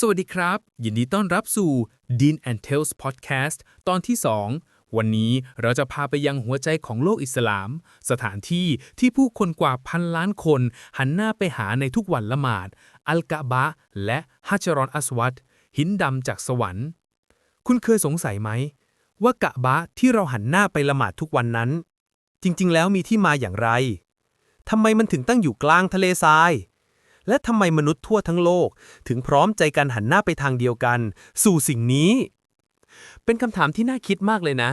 สวัสดีครับ ยินดีต้อนรับสู่ Dean and Tales Podcast ตอนที่ 2 วันนี้เราจะพาไปยังหัวใจของโลกอิสลาม สถานที่ที่ผู้คนกว่าพันล้านคน หันหน้าไปหาในทุกวันละหมาด อัลกะบะ และฮัจรอนอัสวัดหินดำจากสวรรค์ คุณเคยสงสัยไหม ว่ากะบะที่เราหันหน้าไปละหมาดทุกวันนั้น จริงๆ แล้วมีที่มาอย่างไรทำไมมันถึงตั้งอยู่กลางทะเลทราย และทำไมมนุษย์ทั่วทั้งโลก ถึงพร้อมใจกันหันหน้าไปทางเดียวกัน สู่สิ่งนี้ เป็นคำถามที่น่าคิดมากเลยนะ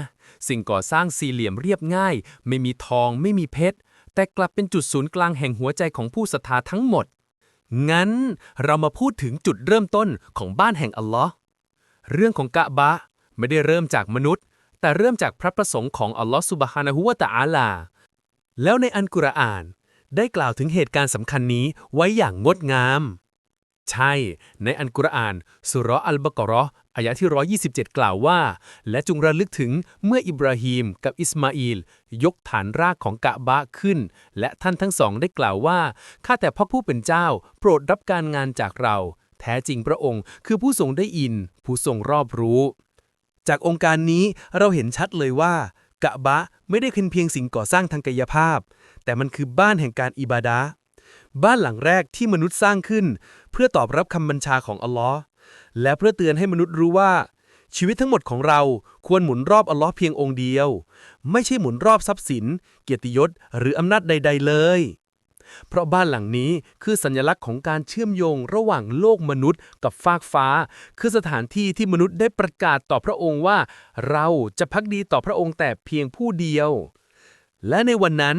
สิ่งก่อสร้างสี่เหลี่ยมเรียบง่าย ไม่มีทอง ไม่มีเพชร แต่กลับเป็นจุดศูนย์กลางแห่งหัวใจของผู้ศรัทธาทั้งหมด งั้นเรามาพูดถึงจุดเริ่มต้นของบ้านแห่งอัลลอฮ์เรื่องของกะบะไม่ได้เริ่มจากมนุษย์ แต่เริ่มจากพระประสงค์ของอัลลอฮ์สุบฮานะฮูวะตะอาลา แล้วในอันกุรอาน ได้กล่าวถึงเหตุการณ์สำคัญนี้ไว้อย่างงดงาม ใช่ ในอันกุรอานสุรอัลบะกาะห์อายะที่ 127 กล่าวว่า และจงระลึกถึงเมื่ออิบราฮิมกับอิสมาอีลยกฐานรากของกะบะขึ้น และท่านทั้งสองได้กล่าวว่า ข้าแต่พระผู้เป็นเจ้า โปรดรับการงานจากเรา แท้จริงพระองค์ คือผู้ทรงได้ยิน ผู้ทรงรอบรู้ จากองค์การนี้เราเห็นชัดเลยว่า กะบะไม่ได้เป็นเพียงสิ่งก่อสร้างทางกายภาพ แต่มันคือบ้านแห่งการอิบาดะบ้านหลังแรกที่มนุษย์สร้างขึ้น เพื่อตอบรับคำบัญชาของอัลลอฮ์และเพื่อเตือนให้มนุษย์รู้ว่า ชีวิตทั้งหมดของเราควรหมุนรอบอัลลอฮ์เพียงองค์เดียว ไม่ใช่หมุนรอบทรัพย์สิน เกียรติยศหรืออำนาจใด ๆ เลย เพราะบ้านหลังนี้คือสัญลักษณ์ของการเชื่อมโยงระหว่างโลกมนุษย์กับฟากฟ้า คือสถานที่ที่มนุษย์ได้ประกาศต่อพระองค์ว่า เราจะพักดีต่อพระองค์แต่เพียงผู้เดียว และในวันนั้น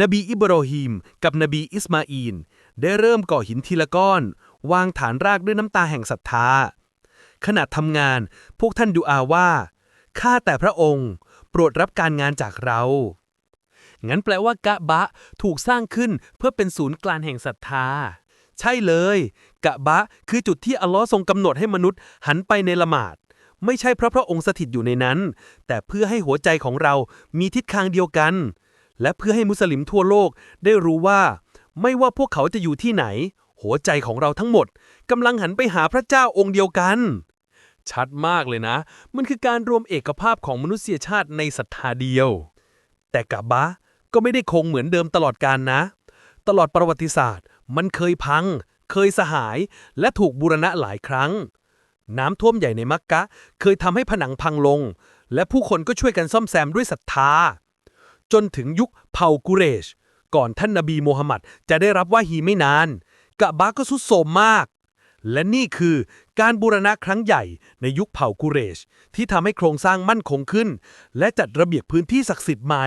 นบีอิบรอฮีมกับนบีอิสมาอีนได้เริ่มก่อหินทีละก้อน วางฐานรากด้วยน้ำตาแห่งศรัทธา ขณะทำงานพวกท่านดูอาว่าข้าแต่พระองค์ โปรดรับการงานจากเรา งั้นแปลว่ากะบะถูกสร้างขึ้นเพื่อเป็นศูนย์กลางแห่งศรัทธา ใช่เลย กะบะคือจุดที่อัลลอฮ์ทรงกำหนดให้มนุษย์ หันไปในละหมาด ไม่ใช่เพราะพระองค์สถิตอยู่ในนั้น แต่เพื่อให้หัวใจของเรามีทิศทางเดียวกัน และเพื่อให้มุสลิมทั่วโลกได้รู้ว่า ไม่ว่าพวกเขาจะอยู่ที่ไหน หัวใจของเราทั้งหมดกำลังหันไปหาพระเจ้าองค์เดียวกันชัดมากเลยนะ มันคือการรวมเอกภาพของมนุษยชาติในศรัทธาเดียว แต่กะบะ ก็ไม่ได้คงเหมือนเดิมตลอดกาลนะ ตลอดประวัติศาสตร์ มันเคยพัง เคยสหาย และถูกบูรณะหลายครั้ง น้ำท่วมใหญ่ในมักกะ เคยทำให้ผนังพังลง และผู้คนก็ช่วยกันซ่อมแซมด้วยศรัทธา จนถึงยุคเผ่ากุเรช ก่อนท่านนบีโมฮัมหมัดจะได้รับว่าฮีไม่นาน กะบะก็สุดโทรมมากและนี่คือการบูรณะครั้งใหญ่ในยุคเผ่ากุเรช ที่ทำให้โครงสร้างมั่นคงขึ้น และจัดระเบียบพื้นที่ศักดิ์สิทธิ์ใหม่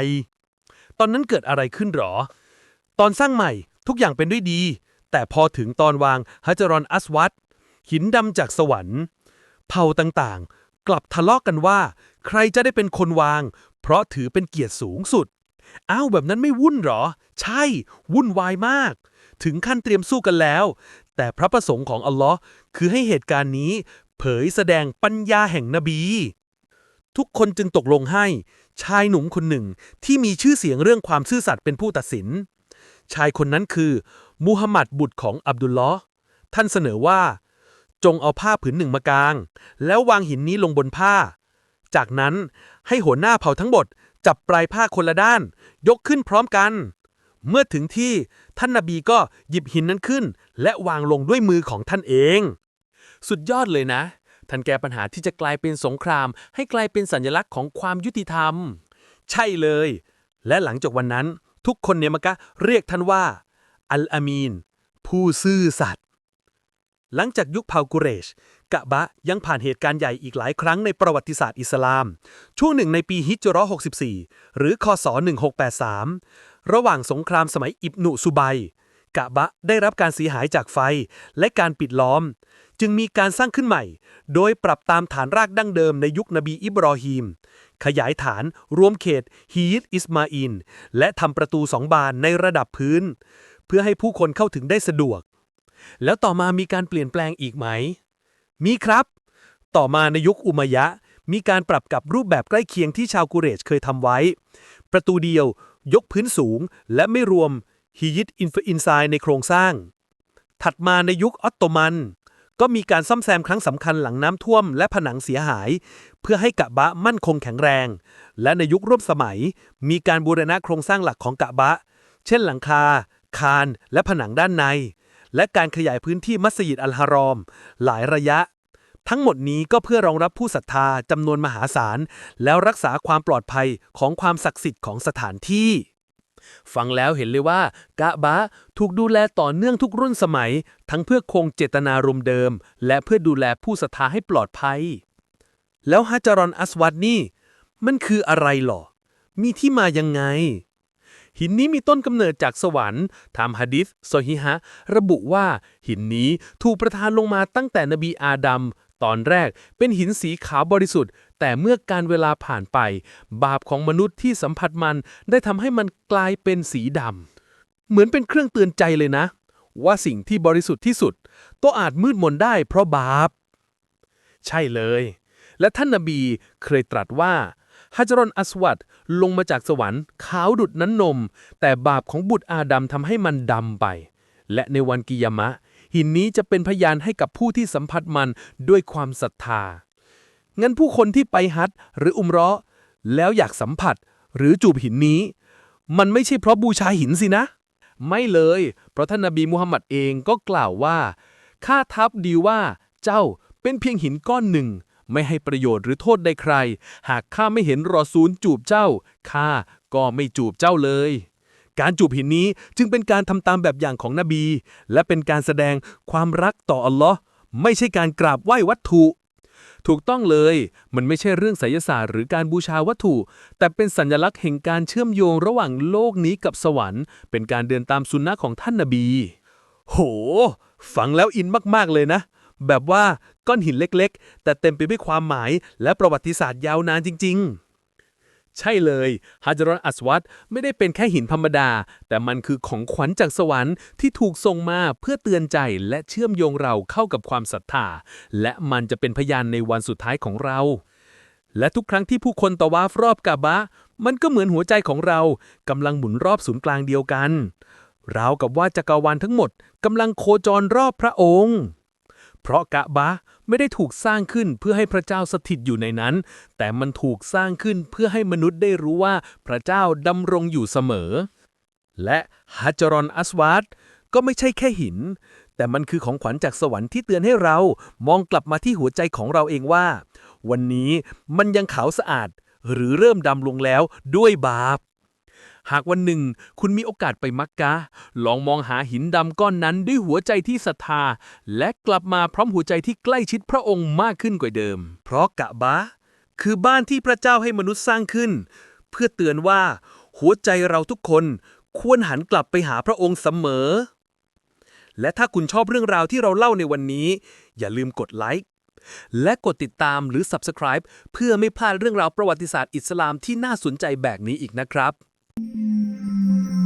ตอนนั้นเกิดอะไรขึ้นหรอ ตอนสร้างใหม่ทุกอย่างเป็นด้วยดี แต่พอถึงตอนวางฮัจรอนอัสวัดหินดำจากสวรรค์ เผ่าต่างๆ กลับทะเลาะกันว่า ใครจะได้เป็นคนวาง เพราะถือเป็นเกียรติสูงสุด อ้าวแบบนั้นไม่วุ่นหรอ ใช่ วุ่นวายมาก ถึงขั้นเตรียมสู้กันแล้ว แต่พระประสงค์ของอัลลอฮ์คือให้เหตุการณ์นี้ เผยแสดงปัญญาแห่งนบี ทุกคนจึงตกลงให้ ชายหนุ่มคนหนึ่งที่มีชื่อเสียงเรื่องความซื่อสัตย์เป็นผู้ตัดสิน ชายคนนั้นคือ มูฮัมหมัดบุตรของอับดุลลอฮ์ท่านเสนอว่า จงเอาผ้าผืนหนึ่งมากาง แล้ววางหินนี้ลงบนผ้า จากนั้นให้หัวหน้าเผ่าทั้งหมดจับปลายผ้าคนละด้าน ยกขึ้นพร้อมกัน เมื่อถึงที่ท่านนาบีก็หยิบหินนั้นขึ้น และวางลงด้วยมือของท่านเอง สุดยอดเลยนะ ท่านแก้ปัญหาที่จะกลายเป็นสงคราม ให้กลายเป็นสัญลักษณ์ของความยุติธรรม ใช่เลย และหลังจากวันนั้นทุกคนในมักกะเรียกท่านว่า อัลอามีน ผู้ซื่อสัตย์หลังจากยุคเผ่ากุเรช กะบะยังผ่านเหตุการณ์ใหญ่อีกหลายครั้งในประวัติศาสตร์อิสลาม ช่วงหนึ่งในปีฮิจราะห์64 หรือคศ 1683 ระหว่างสงครามสมัยอิบนุสุบัยกะบะได้รับการเสียหายจากไฟและการปิดล้อม จึงมีการสร้างขึ้นใหม่ โดยปรับตามฐานรากดั้งเดิมในยุคนบีอิบรอฮีม ขยายฐานรวมเขตฮีตอิสมาอิน และทำประตูสองบานในระดับพื้น เพื่อให้ผู้คนเข้าถึงได้สะดวก แล้วต่อมามีการเปลี่ยนแปลงอีกไหม มีครับ ต่อมาในยุคอุมัยยะ มีการปรับกับรูปแบบใกล้เคียงที่ชาวกุเรชเคยทำไว้ ประตูเดียวยกพื้นสูงและไม่รวมฮียิตอินฟอินไซในโครงสร้าง ถัดมาในยุคออตโตมัน ก็มีการซ่อมแซมครั้งสำคัญหลังน้ำท่วมและผนังเสียหาย เพื่อให้กะบะมั่นคงแข็งแรง และในยุคร่วมสมัย มีการบูรณะโครงสร้างหลักของกะบะ เช่นหลังคา คาน และผนังด้านใน และการขยายพื้นที่มัสยิดอัลฮารอม หลายระยะ ทั้งหมดนี้ก็เพื่อรองรับผู้ศรัทธาจำนวนมหาศาล แล้วรักษาความปลอดภัยของความศักดิ์สิทธิ์ของสถานที่ ฟังแล้วเห็นเลยว่ากะบะถูกดูแลต่อเนื่องทุกรุ่นสมัย ทั้งเพื่อคงเจตนารมณ์เดิม และเพื่อดูแลผู้ศรัทธาให้ปลอดภัย แล้วฮัจารอนอัสวัดนี่ มันคืออะไรหรอ มีที่มายังไง หินนี้มีต้นกำเนิดจากสวรรค์ทำฮะดิษโซฮิฮะ ระบุว่าหินนี้ถูกประทานลงมาตั้งแต่นบีอาดัม ตอนแรกเป็นหินสีขาวบริสุทธิ์ แต่เมื่อการเวลาผ่านไป บาปของมนุษย์ที่สัมผัสมันได้ทำให้มันกลายเป็นสีดำเหมือนเป็นเครื่องเตือนใจเลยนะ ว่าสิ่งที่บริสุทธิ์ที่สุดก็อาจมืดมนได้เพราะบาป ใช่เลย และท่านนบีเคยตรัสว่าฮัจรอนอสวัดลงมาจากสวรรค์ขาวดุดนั้นนม แต่บาปของบุตรอาดัมทำให้มันดำไป และในวันกิยามะ หินนี้จะเป็นพยานให้กับผู้ที่สัมผัสมันด้วยความศรัทธา งั้นผู้คนที่ไปฮัจญ์หรืออุมราะห์แล้วอยากสัมผัสหรือจูบหินนี้ มันไม่ใช่เพราะบูชาหินสินะ ไม่เลย เพราะท่านนบีมุฮัมมัดเองก็กล่าวว่า ข้าทับดีว่า เจ้าเป็นเพียงหินก้อนหนึ่ง ไม่ให้ประโยชน์หรือโทษใดใคร หากข้าไม่เห็นรอซูลจูบเจ้าข้าก็ไม่จูบเจ้าเลย การจูบหินนี้จึงเป็นการทำตามแบบอย่างของนบี และเป็นการแสดงความรักต่ออัลลอฮ์ไม่ใช่การกราบไหว้วัตถุ ถูกต้องเลย มันไม่ใช่เรื่องไสยศาสตร์หรือการบูชาวัตถุ แต่เป็นสัญลักษณ์แห่งการเชื่อมโยงระหว่างโลกนี้กับสวรรค์ เป็นการเดินตามสุนนะของท่านนบี โห ฟังแล้วอินมากๆเลยนะ แบบว่าก้อนหินเล็กๆ แต่เต็มไปด้วยความหมายและประวัติศาสตร์ยาวนานจริง ๆ ใช่เลยฮัจรอนอัสวัดไม่ได้เป็นแค่หินธรรมดา แต่มันคือของขวัญจากสวรรค์ที่ถูกส่งมาเพื่อเตือนใจและเชื่อมโยงเราเข้ากับความศรัทธา และมันจะเป็นพยานในวันสุดท้ายของเรา และทุกครั้งที่ผู้คนตะวาฟรอบกาบะ มันก็เหมือนหัวใจของเรากำลังหมุนรอบศูนย์กลางเดียวกันราวกับว่าจักรวาลทั้งหมดกำลังโคจรรอบพระองค์ เพราะกะบะไม่ได้ถูกสร้างขึ้นเพื่อให้พระเจ้าสถิตอยู่ในนั้น แต่มันถูกสร้างขึ้นเพื่อให้มนุษย์ได้รู้ว่าพระเจ้าดำรงอยู่เสมอ และฮัจรอนอัสวาดก็ไม่ใช่แค่หิน แต่มันคือของขวัญจากสวรรค์ที่เตือนให้เรามองกลับมาที่หัวใจของเราเองว่า วันนี้มันยังขาวสะอาด หรือเริ่มดำลงแล้วด้วยบาป หากวันหนึ่ง คุณมีโอกาสไปมักกะ ลองมองหาหินดำก้อนนั้นด้วยหัวใจที่ศรัทธา และกลับมาพร้อมหัวใจที่ใกล้ชิดพระองค์มากขึ้นกว่าเดิม เพราะกะบะ คือบ้านที่พระเจ้าให้มนุษย์สร้างขึ้น เพื่อเตือนว่า หัวใจเราทุกคนควรหันกลับไปหาพระองค์เสมอ และถ้าคุณชอบเรื่องราวที่เราเล่าในวันนี้ อย่าลืมกดไลค์และกดติดตามหรือ Subscribe เพื่อไม่พลาดเรื่องราวประวัติศาสตร์อิสลามที่น่าสนใจแบบนี้อีกนะครับ Música